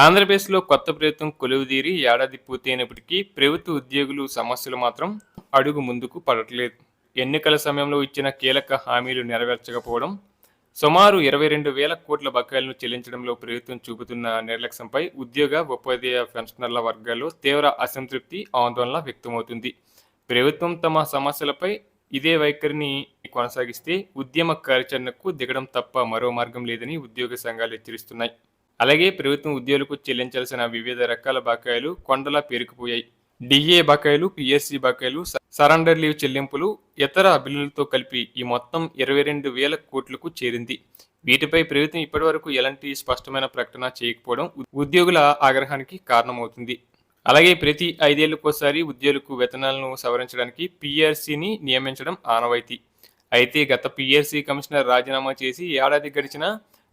ఆంధ్రప్రదేశ్లో కొత్త ప్రభుత్వం కొలువుదీరి ఏడాది పూర్తయినప్పటికీ ప్రభుత్వ ఉద్యోగులు సమస్యలు మాత్రం అడుగు ముందుకు పడట్లేదు. ఎన్నికల సమయంలో ఇచ్చిన కీలక హామీలు నెరవేర్చకపోవడం సుమారు ఇరవై రెండు వేల కోట్ల బకాయిలను చెల్లించడంలో ప్రభుత్వం చూపుతున్న నిర్లక్ష్యంపై ఉద్యోగ ఉపాధ్యాయ పెన్షనర్ల వర్గాల్లో తీవ్ర అసంతృప్తి ఆందోళన వ్యక్తమవుతుంది. ప్రభుత్వం తమ సమస్యలపై ఇదే వైఖరిని కొనసాగిస్తే ఉద్యమ కార్యాచరణకు దిగడం తప్ప మరో మార్గం లేదని ఉద్యోగ సంఘాలు హెచ్చరిస్తున్నాయి. అలాగే ప్రభుత్వం ఉద్యోగులకు చెల్లించాల్సిన వివిధ రకాల బకాయిలు కొండలా పేరుకుపోయాయి. డిఏ బకాయిలు పిఎస్సి బకాయిలు సరెండర్ లీవ్ చెల్లింపులు ఇతర బిల్లులతో కలిపి ఈ మొత్తం ఇరవై రెండు వేల కోట్లకు చేరింది. వీటిపై ప్రభుత్వం ఇప్పటివరకు ఎలాంటి స్పష్టమైన ప్రకటన చేయకపోవడం ఉద్యోగుల ఆగ్రహానికి కారణమవుతుంది. అలాగే ప్రతి ఐదేళ్ళకోసారి ఉద్యోగులకు వేతనాలను సవరించడానికి పిఆర్సీని నియమించడం ఆనవాయితీ. అయితే గత పిఆర్సీ కమిషనర్ రాజీనామా చేసి ఏడాది గడిచినా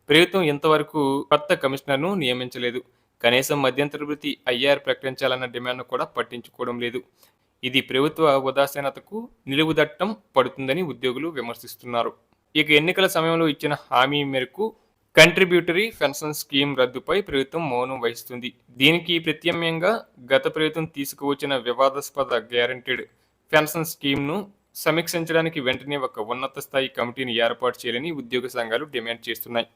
ప్రభుత్వం ఇంతవరకు కొత్త కమిషనర్ను నియమించలేదు. కనీసం మధ్యంతర వృత్తి ఐఆర్ ప్రకటించాలన్న డిమాండ్ను కూడా పట్టించుకోవడం లేదు. ఇది ప్రభుత్వ ఉదాసీనతకు నిలువుదట్టం పడుతుందని ఉద్యోగులు విమర్శిస్తున్నారు. ఇక ఎన్నికల సమయంలో ఇచ్చిన హామీ మేరకు కంట్రిబ్యూటరీ పెన్షన్ స్కీమ్ రద్దుపై ప్రభుత్వం మౌనం వహిస్తుంది. దీనికి ప్రత్యామ్నాయంగా గత ప్రభుత్వం తీసుకువచ్చిన వివాదాస్పద గ్యారంటీడ్ పెన్షన్ స్కీమ్ను సమీక్షించడానికి వెంటనే ఒక ఉన్నత స్థాయి కమిటీని ఏర్పాటు చేయాలని ఉద్యోగ సంఘాలు డిమాండ్ చేస్తున్నాయి.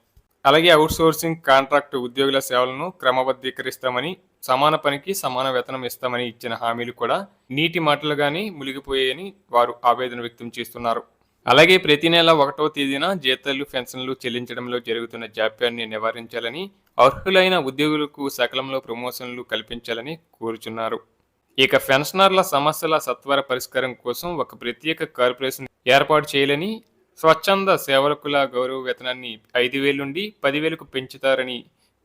అలాగే అవుట్సోర్సింగ్ కాంట్రాక్ట్ ఉద్యోగుల సేవలను క్రమబద్ధీకరిస్తామని సమాన పనికి సమాన వేతనం ఇస్తామని ఇచ్చిన హామీలు కూడా నీటి మాటలుగానే మునిగిపోయాయని వారు ఆవేదన వ్యక్తం చేస్తున్నారు. అలాగే ప్రతి నెల ఒకటో తేదీన జీతాలు పెన్షన్లు చెల్లించడంలో జరుగుతున్న జాప్యాన్ని నివారించాలని అర్హులైన ఉద్యోగులకు సకలంలో ప్రమోషన్లు కల్పించాలని కోరుచున్నారు. ఇక పెన్షనర్ల సమస్యల సత్వర పరిష్కారం కోసం ఒక ప్రత్యేక కార్పొరేషన్ ఏర్పాటు చేయాలని స్వచ్ఛంద సేవకుల గౌరవ వేతనాన్ని ఐదు వేల నుండి పదివేలకు పెంచుతారని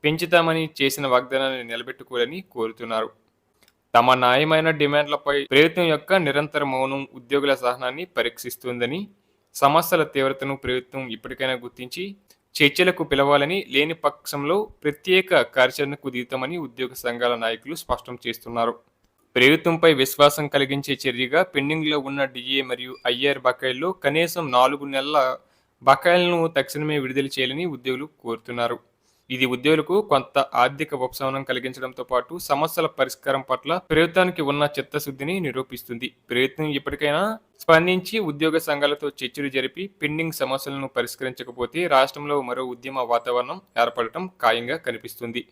పెంచుతామని చేసిన వాగ్దానాన్ని నిలబెట్టుకోవాలని కోరుతున్నారు. తమ న్యాయమైన డిమాండ్లపై ప్రభుత్వం యొక్క నిరంతర మౌనం ఉద్యోగుల సహనాన్ని పరీక్షిస్తుందని సమస్యల తీవ్రతను ప్రభుత్వం ఇప్పటికైనా గుర్తించి చర్చలకు పిలవాలని లేని పక్షంలో ప్రత్యేక కార్యాచరణకు దిగుతామని ఉద్యోగ సంఘాల నాయకులు స్పష్టం చేస్తున్నారు. ప్రభుత్వంపై విశ్వాసం కలిగించే చర్యగా పెండింగ్లో ఉన్న డిఏ మరియు ఐఆర్ బకాయిల్లో కనీసం నాలుగు నెలల బకాయిలను తక్షణమే విడుదల చేయాలని ఉద్యోగులు కోరుతున్నారు. ఇది ఉద్యోగులకు కొంత ఆర్థిక ఉపశమనం కలిగించడంతో పాటు సమస్యల పరిష్కారం పట్ల ప్రభుత్వానికి ఉన్న చిత్తశుద్ధిని నిరూపిస్తుంది. ప్రభుత్వం ఇప్పటికైనా స్పందించి ఉద్యోగ సంఘాలతో చర్చలు జరిపి పెండింగ్ సమస్యలను పరిష్కరించకపోతే రాష్ట్రంలో మరో ఉద్యమ వాతావరణం ఏర్పడటం ఖాయంగా కనిపిస్తుంది.